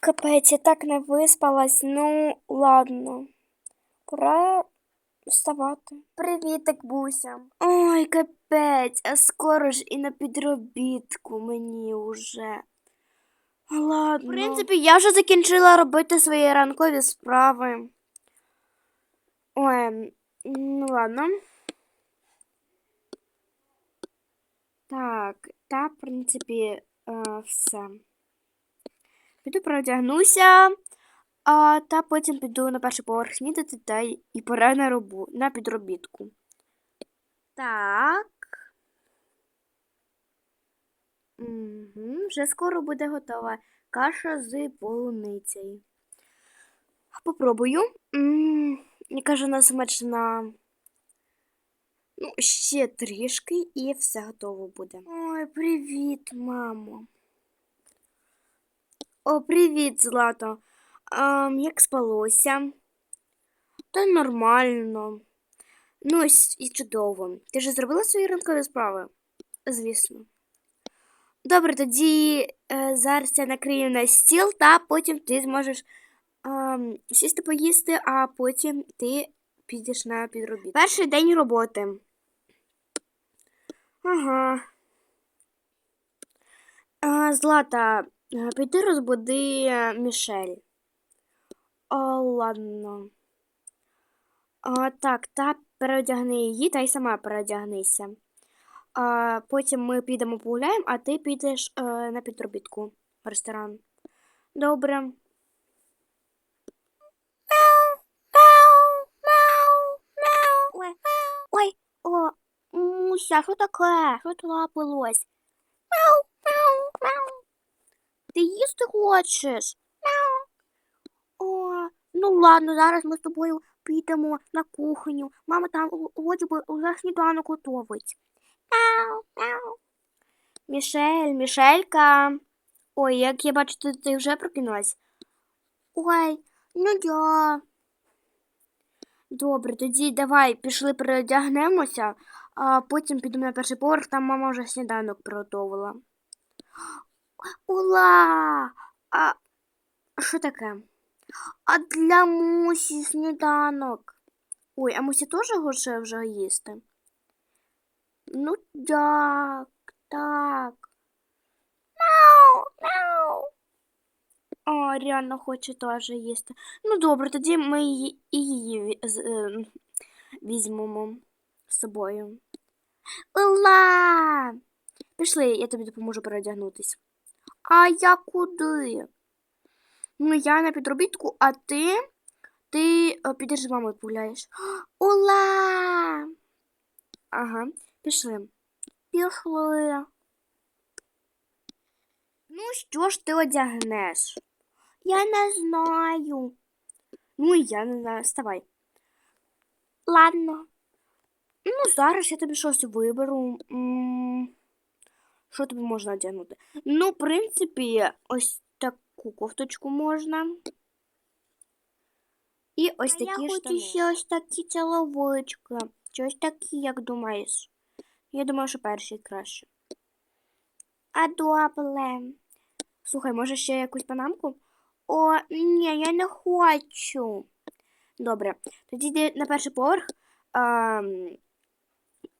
Капець, я так не виспалась. Ну, ладно. Пора вставати. Привітик, Буся. Ой, капець, а скоро ж і на підробітку мені уже. Ладно. В принципі, я вже закінчила робити свої ранкові справи. Ой, ну ладно. Так, та, в принципі, е, все. Піду переодягнуся, а, та потім піду на перший поверх снідати та і пора на робу, на підробітку. Так. Угу, вже скоро буде готова каша з полуницею. Попробую. Яка ж вона смачна. Ну, ще трішки і все готово буде. Ой, привіт, мамо. О, привіт, Злато. А, як спалося? Та нормально. Ну, і чудово. Ти ж зробила свої ранкові справи? Звісно. Добре, тоді е, зараз я накрию на стіл, та потім ти зможеш е, сісти поїсти, а потім ти підеш на підробіт. Перший день роботи. Ага. А, Злата, е, піди розбуди е, Мішель. О, ладно. А, так, та переодягни її, та й сама переодягнися. А, потім ми підемо погуляємо, а ти підеш е, на підробітку в ресторан. Добре. Ой, ой, о, Муся, що таке? Що трапилось? Мяу, мяу, мяу. Ти їсти хочеш? Мяу. О, ну ладно, зараз ми з тобою підемо на кухню. Мама там вроді би вже сніданок готовить. Мяу, мяу. Мішель, Мішелька. Ой, як я бачу, ти, ти вже прокинулась. Ой, ну я. Добре, тоді давай пішли переодягнемося, а потім підемо на перший поверх, там мама вже сніданок приготувала. Ула! А що таке? А для мусі сніданок. Ой, а мусі теж хоче вже їсти? Ну так, так. Мяу, мяу. О, реально хоче теж їсти. Ну добре, тоді ми її її е, візьмемо з собою. Ула! Пішли, я тобі допоможу переодягнутись. А я куди? Ну, я на підробітку, а ти. Ти е, підеш з мамою погуляєш. Ула! Ага, пішли. Пішли. Ну, що ж ти одягнеш? Я не знаю. Ну, я не знаю. Вставай. Ладно. Ну, зараз я тобі щось виберу. М, Що тобі можна одягнути? Ну, в принципі, ось таку кофточку можна. І ось такі я штани. хочу ще ось такі ціловички. Чи ось такі, як думаєш? Я думаю, що перший краще. А добре. Слухай, може ще якусь панамку? О, ні, я не хочу. Добре. Тоді йди на перший поверх. А,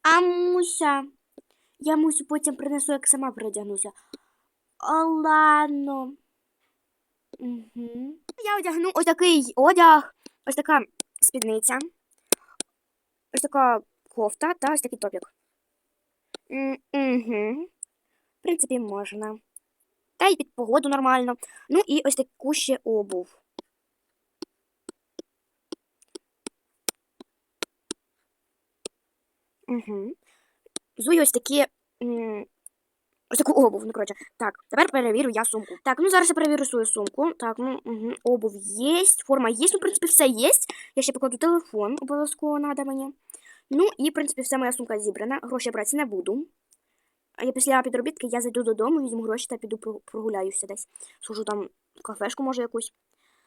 а Муся. Я Мусю потім принесу, як сама передягнуся. Ладно. Угу. Я одягну ось такий одяг, ось така спідниця, ось така кофта та ось такий топік. Угу. В принципі, можна. Та й під погоду нормально. Ну і ось таку ще обув. Угу. Зую ось такі. Ось таку обув, ну коротше. Так, тепер перевірю я сумку. Так, ну зараз я перевірю свою сумку. Так, ну угу. обув є, форма є, ну, в принципі, все є. Я ще покладу телефон, обов'язково надо мені. Ну і, в принципі, вся моя сумка зібрана. Гроші я брати не буду. Я після підробітки я зайду додому, візьму гроші та піду прогуляюся десь. Схожу там в кафешку, може, якусь.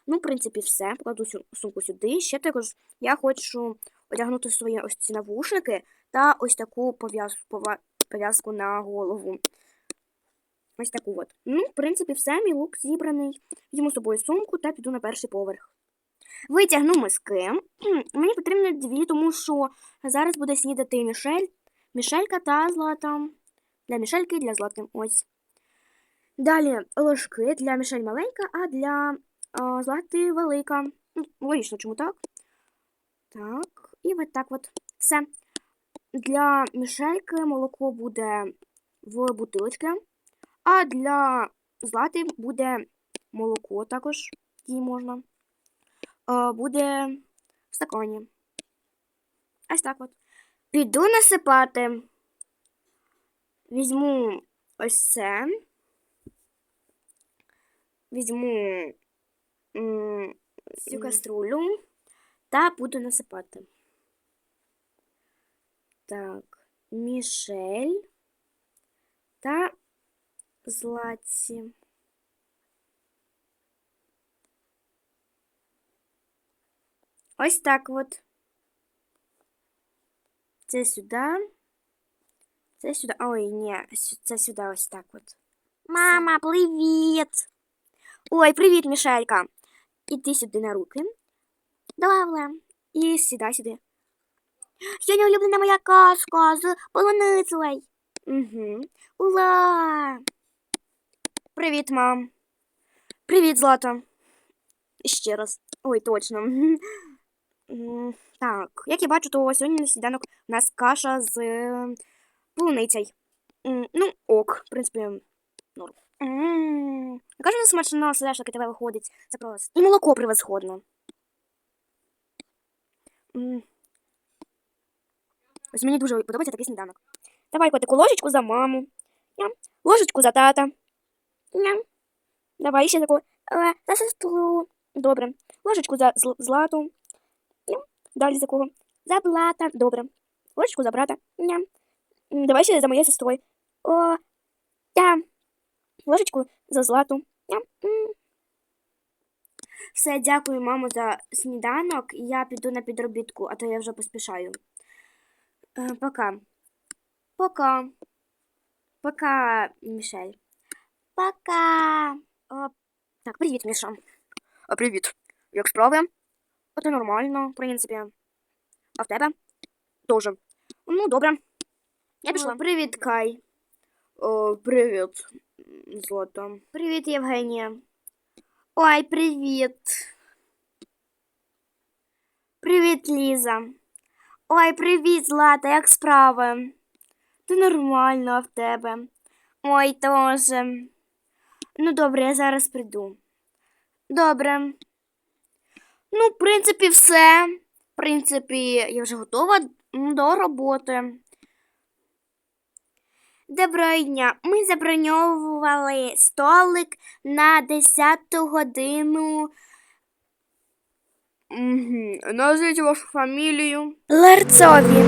Ну, в принципі, все. Покладу сумку сюди. Ще також я хочу одягнути свої ось ці навушники та ось таку пов'язку на голову. Ось таку от. Ну, в принципі, все, мій лук зібраний. Візьму з собою сумку та піду на перший поверх. Витягну миски. Мені потрібно дві, тому що зараз буде снідати Мішель, Мішелька та Злата. Для Мішельки і для Злати. Ось. Далі ложки для Мішель маленька, а для а, Злати велика. Логічно, чому так? Так, і от так от. Все. Для Мішельки молоко буде в бутилочці, а для Злати буде молоко також, їй можна. Буде в стакані. Ось так от. Піду насипати. Візьму ось це. Візьму цю каструлю та буду насипати. Так, Мішель та Злаці. Ось так от. Це сюди. Це сюди. Ой, ні, сю- це сюди ось так от. Мама, привіт! Ой, привіт, Мішелька. Іди сюди на руки. Добре. І сідай сюди. Сьогодні улюблена моя казка з полуницею. Угу. Ура! Привіт, мам. Привіт, Злата. Ще раз. Ой, точно. Так, як я бачу, то сьогодні на сніданок у нас каша з е, полуницею. Ну, ок, в принципі, норм. Яка ж вона смачна селешка тебе виходить. Це просто. І молоко превосходне. Ось мені дуже подобається такий сніданок. Давай котику ложечку за маму. Ням. Ложечку за тата. Ням. Давай ще таку. Е, за сестру. Добре. Ложечку за зл- злату. Ням. Далі за кого? За блата. Добре. Ложечку за брата. Ням. Давай ще за моєю сестрою. О, я. Ложечку за злату. Ням. Все, дякую, мамо, за сніданок. Я піду на підробітку, а то я вже поспішаю. Е, Пока. Пока. Пока, Мішель. Пока. О, так, привіт, Міша. А, привіт. Як справи? Оце нормально, в принципі. А в тебе? Тоже. Ну, добре. Я пішла. Привіт, Кай. О, привіт, Злата. Привіт, Євгенія. Ой, привіт. Привіт, Ліза. Ой, привіт, Злата, як справи? Ти нормально а в тебе. Ой, тоже. Ну, добре, я зараз прийду. Добре. Ну, в принципі, все. В принципі, я вже готова до роботи. Доброго дня. Ми заброньовували столик на 10 годину. Угу. Назвіть вашу фамілію. Ларцові.